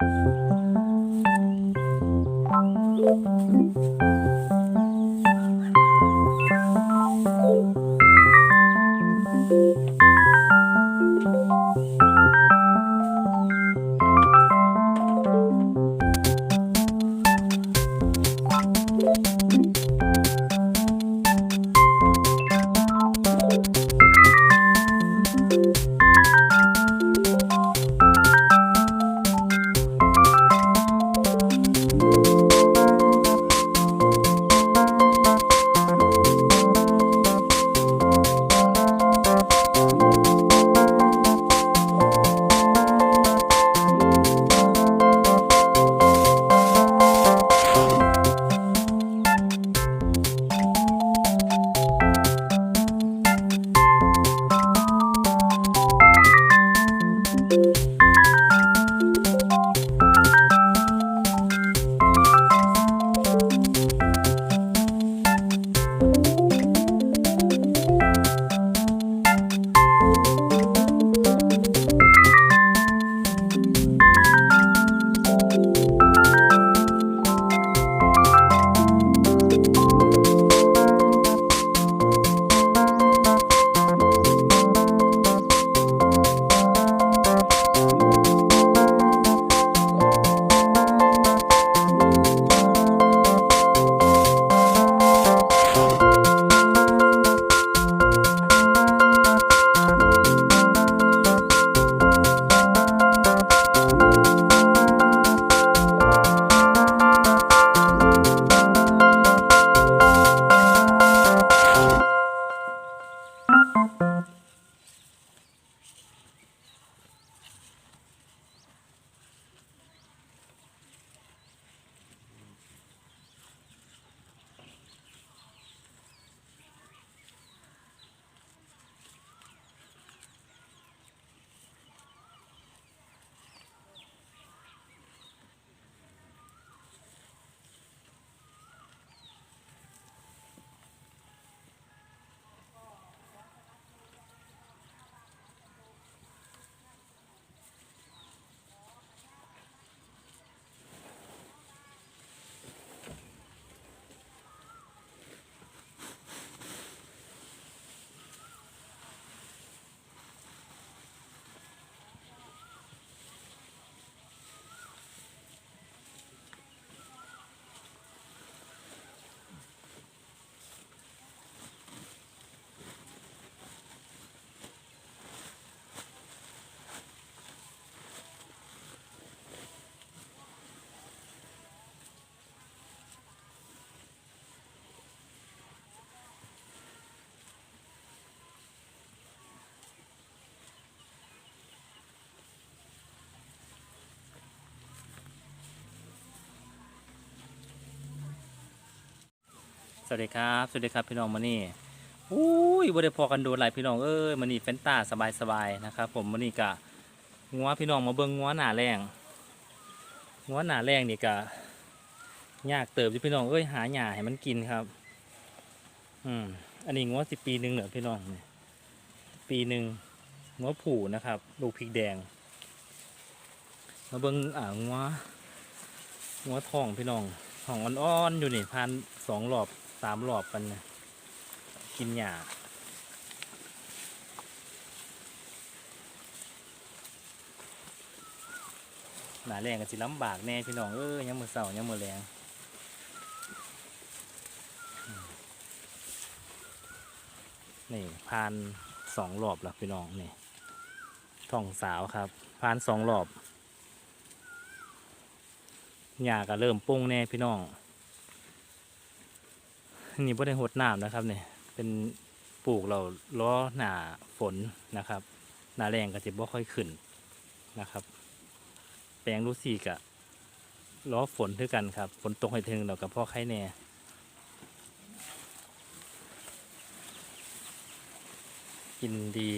thank you สวัสดีครับ สวัสดีครับพี่น้องมานี่อุ้ยบ่ได้พอกันโดนหลายพี่น้องเอ้ยมานี่เฟนตาสบายสบายนะครับผมมานี่กะงัวพี่น้องมาเบิ่งงัวหน้าแรงงัวหน้าแรงนี่กะยากเติบอยู่พี่น้องเอ้ยหาหญ้าให้มันกินครับ อืมอันนี้งัวสิปีหนึ่งเหรอพี่น้องนี่ปีหนึ่งงัวผูนะครับลูกพริกแดง มาเบิ่งอ่างัวงัวทองพี่น้องของอ่อนๆอยู่นี่พันสองรอบ สามรอบกันนะกินหญ้าหนาแรงก็สิลำบากแน่พี่น้องเอ้ยยังมือเสายังมือแรงนี่พานสองรอบแล้วพี่น้องนี่ท้องสาวครับพานสองรอบหญ้าก็เริ่มปุ้งแน่พี่น้อง นี่บ่ได้หดน้ำนะครับเนี่ยเป็นปลูกเราล้อหนาฝนนะครับหนาแรงก็จะบ่ค่อยขึ้นนะครับ แปลงรูซี่กะล้อฝนคือกันครับฝนตกให้ถึงเรากับพ่อไข่แน่กินดี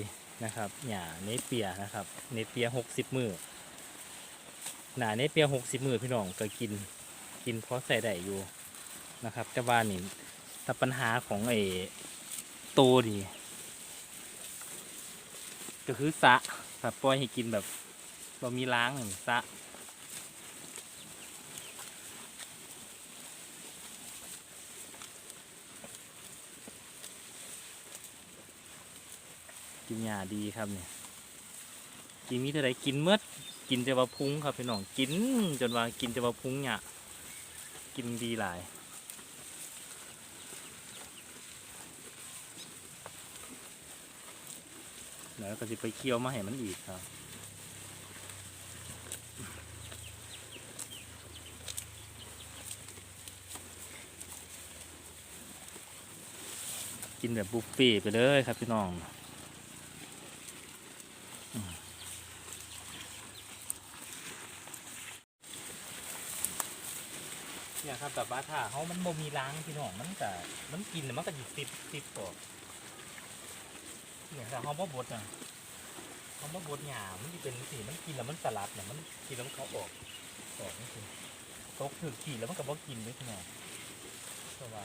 นะครับหญ้าเนเปียนะครับ เนเปียหกสิบมือหนาเนเปียหกสิบมือพี่น้องก็กิน กินเพราะใส่ได้อยู่นะครับแต่ว่านี่ แต่ปัญหาของไอ้โตดีก็คือสะถ้าปล่อยให้กินแบบเรามีล้างหนึ่งสะกินหยาดีครับเนี่ยกินมีเท่าไรกินเมื่อกินจะว่าพุ้งครับพี่น้องกินจนว่ากินจะว่าพุ้งเนี่ยกินดีหลาย แล้วก็จะไปเคี่ยวมาให้มันอีกครับกินแบบบุฟเฟ่ไปเลยครับพี่น้องเนี่ยครับแบบว่าถ้าเขามันบ่มีล้างพี่น้องมันก็มันกินแล้วมันก็หยิบติดติดออก เนี่ยถ้าเขาบ่บดอะเขาบ่บดหยามันจะเป็นสีมันกินแล้วมันสลัดเนี่ยมันกินแล้วมันเขาออกออกนี่คือตกถือขี่แล้วมันก็บ่กินด้วยพี่น้องเพราะว่า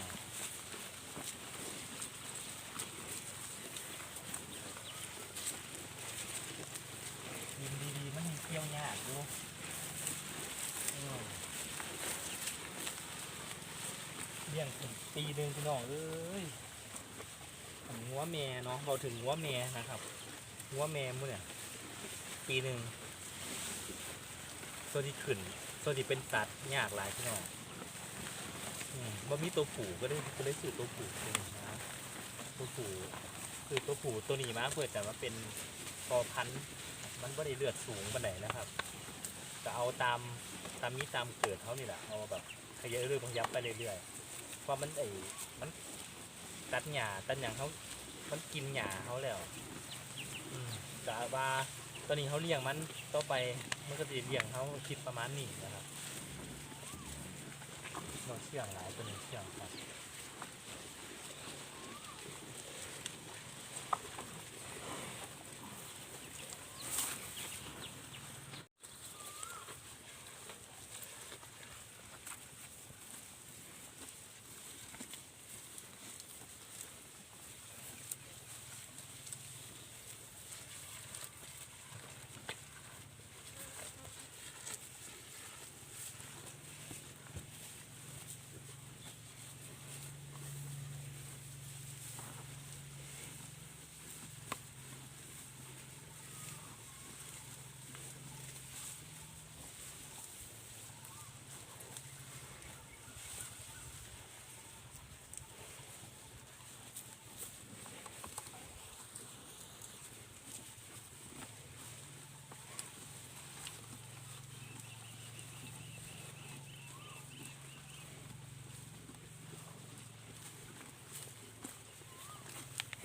ยินดีๆมันมีเที่ยวยากดูเลี้ยงถึงปีหนึ่งพี่น้องเอ้ย หัวแม่เนาะเราถึงหัวแม่นะครับ หัวแม่มื้อเนี่ย ปีหนึ่งตัวที่ขึ้นตัวที่เป็นสัตว์ยากหลายพี่น้องอืมบ่มีตัวผู้ก็ได้ก็ได้สื่อตัวผู้เป็นะตัวผู้คือตัวผู้ตัวนี้มาเพื่อจะมาเป็นพอพันมันไม่ได้เลือดสูงปานไหนนะครับจะเอาตามตามมีตามเกิดเขานี่แหละเอาแบบขยายเรื่อยๆยับไปเรื่อยๆเพราะมันไอ้มันตัดหญ้าตัดอย่างเขา มันกินหญ้าเขาแล้วแต่ว่าตอนนี้เขาเลี้ยงมันต่อไปมันก็จะเลี้ยงเขาคิดประมาณนี้นะครับเราเชื่องหลายตัวนี้เชื่องครับ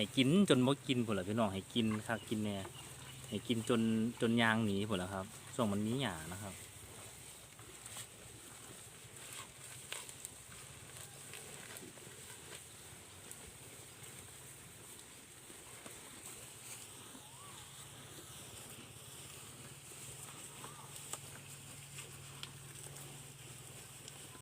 ให้กินจนบ่กินพุ่นละพี่น้องให้กินคักกินแน่ให้กินจนจนยางหนีพุ่นละครับส่วงมันหนี้หยานะครับ